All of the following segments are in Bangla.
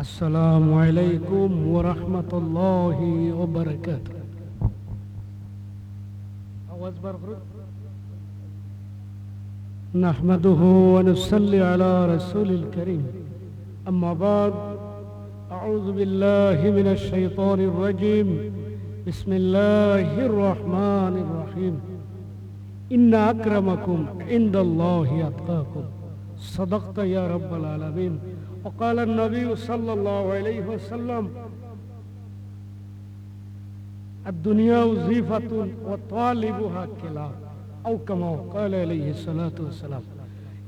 السلام عليكم ورحمة الله وبركاته. نحمده ونصلي على رسول الكريم. أما بعد أعوذ بالله من الشيطان الرجيم. بسم الله الرحمن الرحيم. إن أكرمكم عند الله أتقاكم. صدقت يا رب العالمين. وقال النبي صلى الله عليه وسلم الدنيا زيفة وطالبها كلاب أو كما قال عليه الصلاة والسلام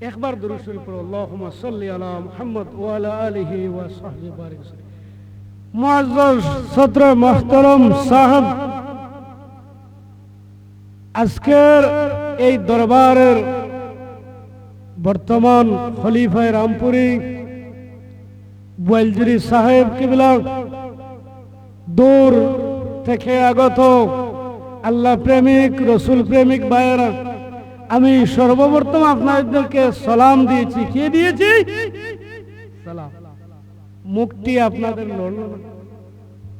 একবার দরুদ পড়ো اللهم صل على محمد وعلى آله وصحبه بارك وسلم মুআজ্জাজ সদর মুহতারাম সাহেব আজকের এই দরবারের বর্তমান খলিফায় রামপুরী বয়েলজুরি সাহেব কিবলা দূর থেকে আগত আল্লাহ প্রেমিক, রসুল প্রেমিক ভাইয়েরা, আমি সর্বপ্রথম আপনাদেরকে সালাম দিয়েছি। কে দিয়েছি? মুক্তি আপনাদের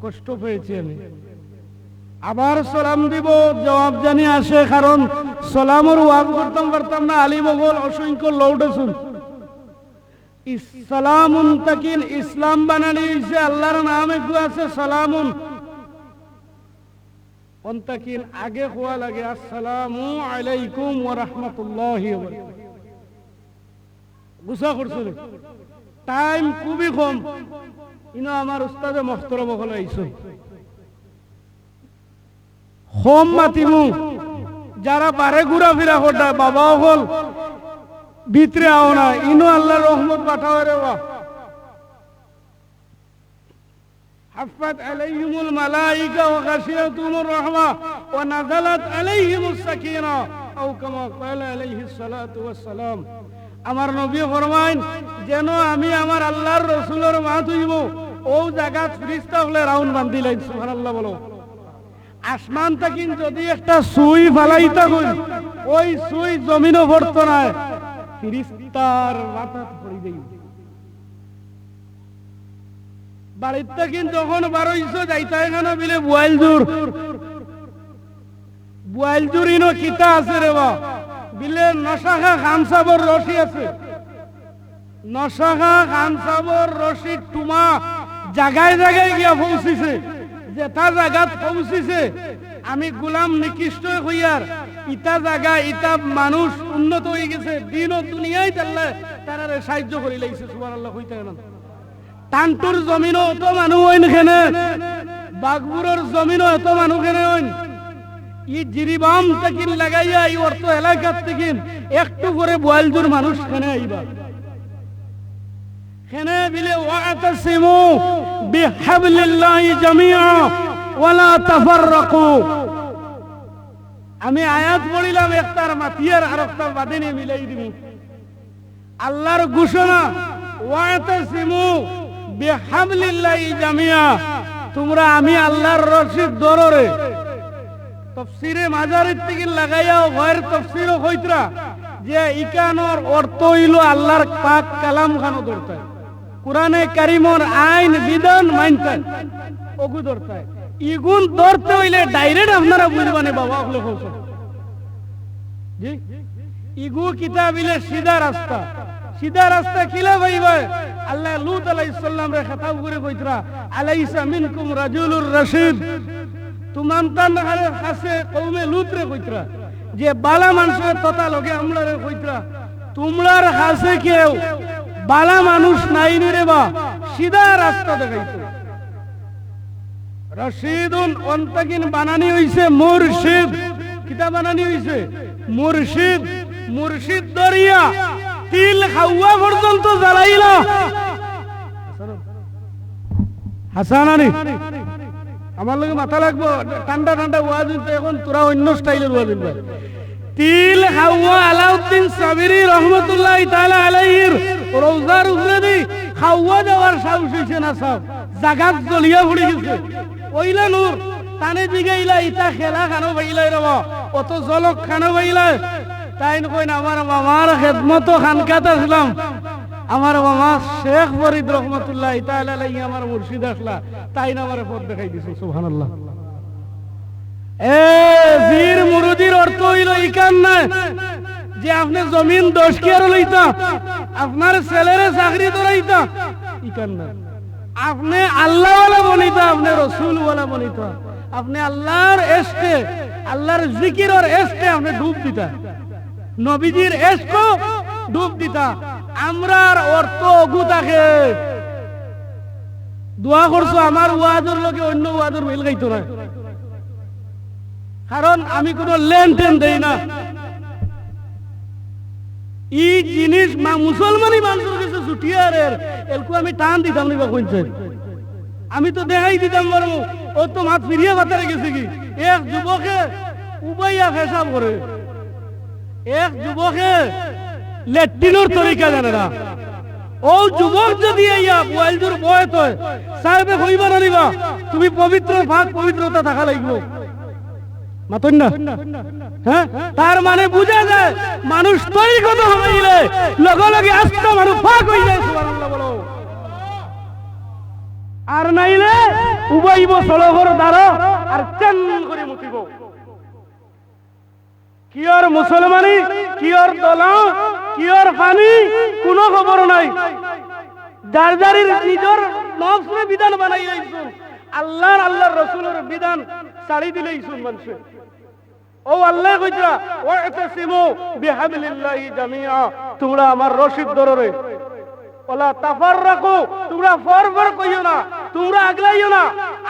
কষ্ট পেয়েছি আমি। আবার সালাম দিব, জবাব জানি আসে, কারণ সালামের ওয়াজ করতাম পারতাম না আলী বগল অসংখ্য লৌড শুন। সালামুন তাকিন, ইসলাম বানানি হইছে আল্লাহর নামে আছে, সালামুন। অন্তাকিন, আগে হওয়া লাগে, আসসালামু আলাইকুম ওয়া রাহমাতুল্লাহি ওয়া গুসা করছিল টাইম খুবই কম। ইনো আমার উস্তাদে মহতরম হলে আইছো। হোম মাতিমু। যারা পারে ঘুরা ফিরা করটা বাবা হল। ভিতরে আও না, ইনো আল্লাহ রহমত পাঠাও রে বা হাফাত আলাইহিমুল মালাইকা ওয়া গাশিয়াতুমুর রাহমা ওয়া নাযালাত আলাইহিমুস সাকিনা, আও কামা ক্বালা আলাইহিস সালাতু ওয়াস সালাম। আমার নবী ফরমাইন, যেন আমি আমার আল্লাহর রাসূলের মা তুইব ও জায়গা ফ্রিজটা হলে রাউন্ড বান্ধি লাইন, সুবহানাল্লাহ বলো। আসমান তাকিন যদি একটা সুই ফালাইতা কই, ওই সুই জমিনও পড়তো না ফিরিস্তার মাথা পড়ি দেই বাড়ির তাকিন যখন বারোইছো, যাইতা এখানে বিলে বুয়াইল বুয়াইল আছে রে বা বিলে নশাখা খামসাবর রশি আছে। নশাখা খামসাবর রশি জাগায় জাগায় গিয়া পৌঁছিছে। যেটা জায়গাত পৌঁছিছে। আমি গোলাম নিকৃষ্ট হইয়ার ইটা জায়গা ইটা মানুষ উন্নত হয়ে গেছে, দিন ও দুনিয়ায় তাহলে তারা সাহায্য করে লাগছে সুবার আল্লাহ হইতে না টানটুর জমিনও এত মানুষ হইন খেনে বাগপুরের জমিনও এত মানুষ খেনে হইন। ই জিরিবাম থেকে লাগাইয়া এই অর্থ এলাকার থেকে একটু করে বয়ালজুর মানুষ খেনে আইবা। খেনে বিলে ওয়াতাসিমু বিহাবলিল্লাহি জামিআ ওয়ালা তাফাররাকু আমি আয়াত পড়িলাম একটার মাতিয়ার আর একটা বাদিনে মিলাই দিব। আল্লাহর ঘোষণা, ওয়াতাসিমু বিহাবলিল্লাহি জামিআ তোমরা আমি আল্লাহর রশিদ দররে। তফসিরে মাজারের থেকে লাগাইয়াও ঘরের তফসিরও হইতরা যে ইকানোর অর্থ হইল আল্লাহর পাক কালাম খানো ধরতায় কোরআনে কারিমর আইন, বিধান মানতেন। ওগু ধরতায় ইগুন ধরতে হইলে ডাইরেক্ট আপনারা বুঝবানে বাবা হোস জি? ইগু কিতাবিলে সিধা রাস্তা। সিধা রাস্তা কিলা ভাইবা আল্লাহ লুত আলাইহিস সালাম রে খেতাব করে কইতরা, আলাইসা মিনকুম রাজুলুর রশিদ। তুমান তান কাছে কৌমে লুতরে কইতরা, যে বালা মানুষের তথা লগে আমলারে কইতরা, তোমরার কাছে কেউ বালা মানুষ নাই রে বা সিধা রাস্তা দেখাইতো অন্তকিন বানানি হইছে মুর্শিদ। কিতা বানানি হইছে? মুর্শিদ। মুর্শিদ দরিয়া। তিল খাওয়া পর্যন্ত জ্বালাইলা। আমার লগে মাথা লাগবো, ঠান্ডা ঠান্ডা ওয়াজ এখন তোরা অন্য স্টাইলের ওয়াজ তিল খাওয়া আলাউদ্দিন সাবিরি রহমতুল্লাহ তাআলা আলাইহির রওজার উপরে দি খাওয়া দেওয়ার সাহস হইছে না সব। জাগাত জ্বলিয়া পড়ে গেছে। ওইলা নূর, তানে দিগাইলা ইতা খেলা খানো বাইলাই রব অত জলক খানো বাইলাই। তাই কইন আমার মামার খেদমত খানকাত আসলাম আমার মামা শেখ ফরিদ রহমতুল্লাহ তাআলা আলাইহি আমার মুর্শিদ আসলা তাই না আমার পথ দেখাই দিছে, সুবহানাল্লাহ। এ বীর মুরুদির অর্থ হইল ইকান না যে আপনি জমিন দশ কেয়ার লইতা? আপনার ছেলেরে চাকরি না আপনি আল্লাহ ওয়ালা বনিতা, আপনি রসুল ওয়ালা বনিতা। আপনি আল্লাহর এস্টে আল্লাহর জিকিরর এস্টে আপনি ডুব দিতা। নবীজির এস্ট ডুব দিতা। আমরার অর্থ অগু থাকে দোয়া করছ, আমার ওয়াজের লগে অন্য ওয়াজের মিল গাইতো না। কারণ আমি কোনো লেনদেন দেই না। ই জিনিস মা মুসলমানি মানুষের কাছে ছুটিয়ার এলকু আমি টান দিতাম নিবা কইছে আমি তো দেখাই দিতাম বরং ও তো মাত ফিরিয়ে বাতারে গেছে কি? এক যুবকে উবাইয়া ফেসাব করে। এক যুবকে লেট্রিনোর তরিকা জানে না। ও যুবক যদি ইয়া ওয়াইলদুর বয়ত হয়, সাহেবে কইবা না নিবা তুমি পবিত্র ভাগ পবিত্রতা থাকা লাগবে। মাতন না হ্যাঁ? তার মানে বুঝা যায় মানুষ তৈরি কত হইলে লগে লগে আস্ত মানুষ ফাঁক হয়ে আর নাইলে উবাইব সড়কর দ্বারা আর চেন করে মুতিব। কিয়র মুসলমানি কিয়র দলা কিয়র পানি কোনো খবর নাই। যার যারির নিজের নফসে বিধান বানাই লাইছুন আল্লাহর আল্লাহর রসুলের বিধান ছাড়ি দিলেইছুন মানুষে ও আল্লাহ কইরা ওয়াতাসিমু বিহাবলিল্লাহি জামিআ, তোমরা আমার রশিদ ধরে ওলা তাফাররাকু, তোমরা ফরফর কইও না, তোমরা আগলাইও না।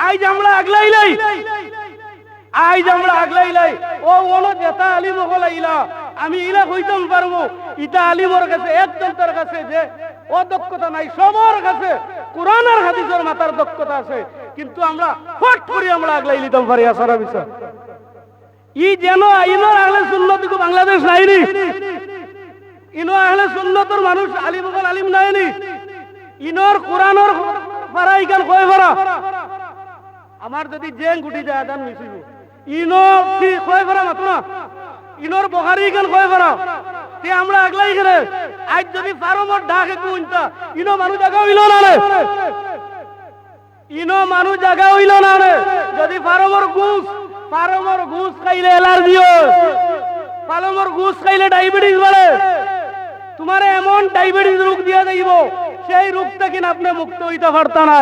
আজ আমরা আগলাইলাই আজ আমরা আগলাইলাই ও ওলো জেতা আলিম হলাইলা আমি ইলা কইতাম পারব ইটা আলিমর কাছে একজন তার কাছে যে ও দক্ষতা নাই, সবার কাছে। কোরআন আর হাদিসের মাতার দক্ষতা আছে। কিন্তু আমরা ফট করে আমরা আগলাই লিতাম পারি আসারা বিষয় ই যেন ইনোর আহলে সুন্নত বাংলাদেশ নাইনি। ইনো আহলে সুন্নতর মানুষ আলিম আলিম নাইনি। ইনোর কোরআনর পারা ইকান কয় পারা আমার যদি জেং গুটি যায়, আদান মিছিব ইনো কি কয় পারা মাতো না ইনোর বখারি ইকান কয় পারা তে আমরা আগলাই গেলে, আজ যদি ফারমর ঢাকে কুইনতা, ইনো মানুষ জায়গা হইল না ইনো মানুষ জায়গা হইল না রে। যদি ফারমর গুস পালমর ঘুষ খাইলে হয়। পালমর ঘুষ খাইলে ডায়াবেটিস বাড়ে। তোমার এমন ডায়াবেটিস রোগ দিয়া যাইব, সেই রোগ থেকে আপনি মুক্ত হইতে পারতা না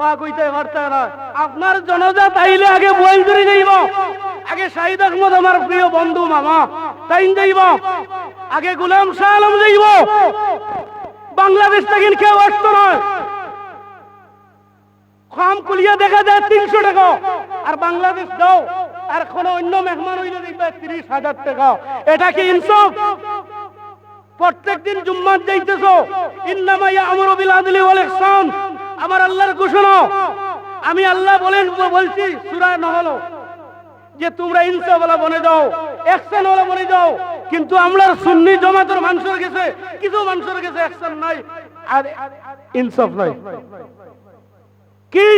পাক হইতে পারতা না আপনার জনজাত আইলে আগে বইল ধরে যাইব। আগে শাহিদ আহমদ আমার প্রিয় বন্ধু মামা তাই যাইব। আগে গুলাম শাহ আলম যাইব। বাংলাদেশ থেকে কেউ আসতো নয় খাম কুলিয়া দেখা যায় তিনশো টাকা। আর বাংলাদেশ দাও, আর কোন অন্য মেহমান হইলে দেখবে তিরিশ হাজার টাকা। এটা কি ইনসাফ? প্রত্যেকদিন জুম্মাত যাইতেছ। ইন্নামাইয়া আমর বিল আদলি ওয়াল আমার আল্লাহর ঘোষণা। আমি আল্লাহ বলেন, বলছি, সূরা নহল। যে তোমরা ইনসাফ ওয়ালা বনে যাও একশন ওয়ালা বনে যাও, কিন্তু আমরা সুন্নি জমাতের মানুষের কাছে, কিছু মানুষের গেছে একশন নাই। আর ইনসাফ নাই। কি?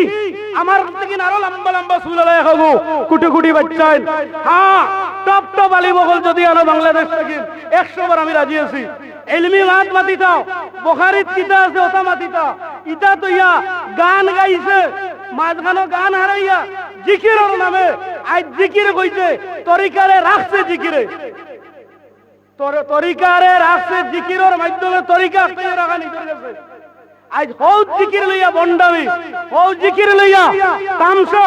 আমার থেকে আরও লম্বা লম্বা চুল আলাই হব। কুটি কুটি বাচ্চাই হ্যাঁ। টপ টপ আলী মহল যদি আনো বাংলাদেশ থেকে। একশো বার আমি রাজি আছি। এলমি মাত মাতিতা, বখারিত কিতা আছে, ওটা মাতিতা। ইটা তো ইয়া, গান গাইছে। মাঝখানো গান হারাইয়া জিকিরের নামে। আজ জিকির কইছে, তরিকারে রাখছে জিকিরে। তর- তরিকারে রাখছে জিকিরের মাধ্যমে তরিকা রাখা নিজের কাছে আজ হৌ জিকির লইয়া বন্ডামি হৌ জিকির লইয়া তামসা।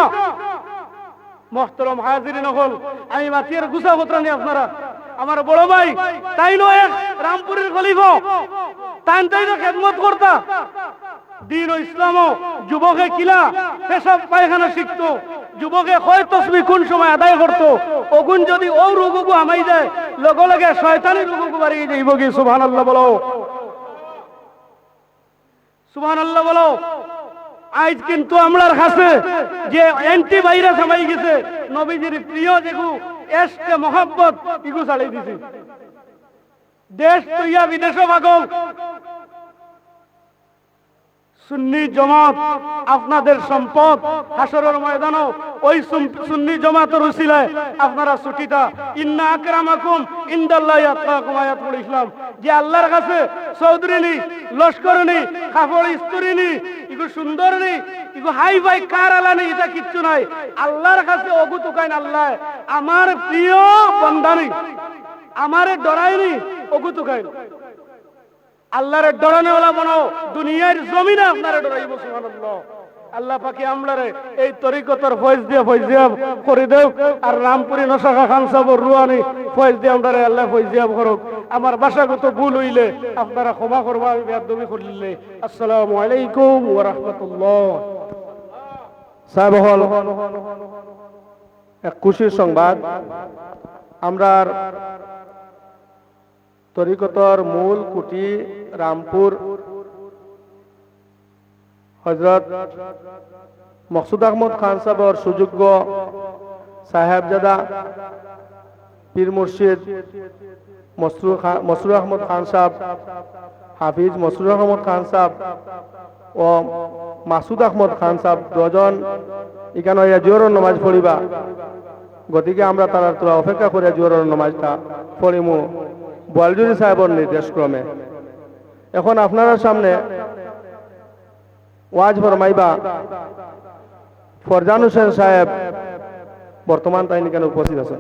মহতরম হাজির নহল আমি মাতির গুছা গোত্রানি আপনারা। আমার বড় ভাই, তাই নয়, রামপুরের খলিফ। তাই তাই খেদমত করতা? দিন ও ইসলাম যুবকে কিলা পেশাব পায়খানা শিখতো। যুবকে কয় তসবি কোন সময় আদায় করতো? ওগুন যদি ও রোগকু আমাই যায় লগে লগে শয়তানি রোগকু বাড়িয়ে যাইব কি? সুবহানাল্লাহ বলো। আল্লাহ বলো। আজ কিন্তু আমরার কাছে যে অ্যান্টিভাইরাস আমাই গেছে, নবীজির প্রিয় যেগু এসকে মহব্বত ইগু ছাড়াই দিছি। দেশ তৈয়া বিদেশ ভাগল সুন্নি জমাত, আপনাদের সম্পদ হাসরের ময়দানও ওই সুন্নি জমাতের উসিলায় আপনারা ছুটিটা ইন্না আকরামাকুম ইনদাল্লাহি আতকাকুম আয়াত পড়িছিলাম যে আল্লাহর কাছে চৌধুরী নি লস্কর নি কাপড় ইস্তুরি নি ইগো সুন্দর নি ইগো হাই ভাই কার আলা নি এটা কিচ্ছু নাই। আল্লাহর কাছে অগু তুকাইন আল্লাহ, আমার প্রিয় বন্দানি, আমারে ডরাইনি অগু তুকাইন আল্লাহরে ডরানেওয়ালা বানাও, দুনিয়ার জমিনে আপনারে ডরাইব, সুবহানাল্লাহ। আল্লাহ পাকি আমলারে এই তরিকতর ফয়েজ দিয়ে, ফয়েজ দিয়া করে দেও। আর রামপুরি নশাখা খান সাহেব রুয়ানি, ফয়েজ দিয়ে আমলারে আল্লাহ ফয়েজ দিয়া করুক। আমার ভাষাগত ভুল হইলে আপনারা ক্ষমা করবা, আমি বেয়াদবি করলে। আসসালামু আলাইকুম ওয়া রাহমাতুল্লাহ। সাহেব, হল। এক খুশির সংবাদ। আমরা তরিকতর মূল কুটি রামপুর হজরত মকসুদ আহমদ খান সাহেবর সুযোগ্য সাহেবজাদা পীর মুর্শিদ মসরুর আহমদ খান সাহেব হাফিজ মসরুর আহমদ খান সাহেব ও মাসুদ আহমদ খান সাহেব দুজন। এখানে জোরের নমাজ পড়িবা গতিকে আমরা তারা তোরা অপেক্ষা করে জোরের নমাজটা পড়িমু বলজুরি সাহেবর নির্দেশ ক্রমে এখন আপনারা সামনে ওয়াজ ফরমাইবা। ফরজান হোসেন সাহেব বর্তমান তাই কেন উপস্থিত আছে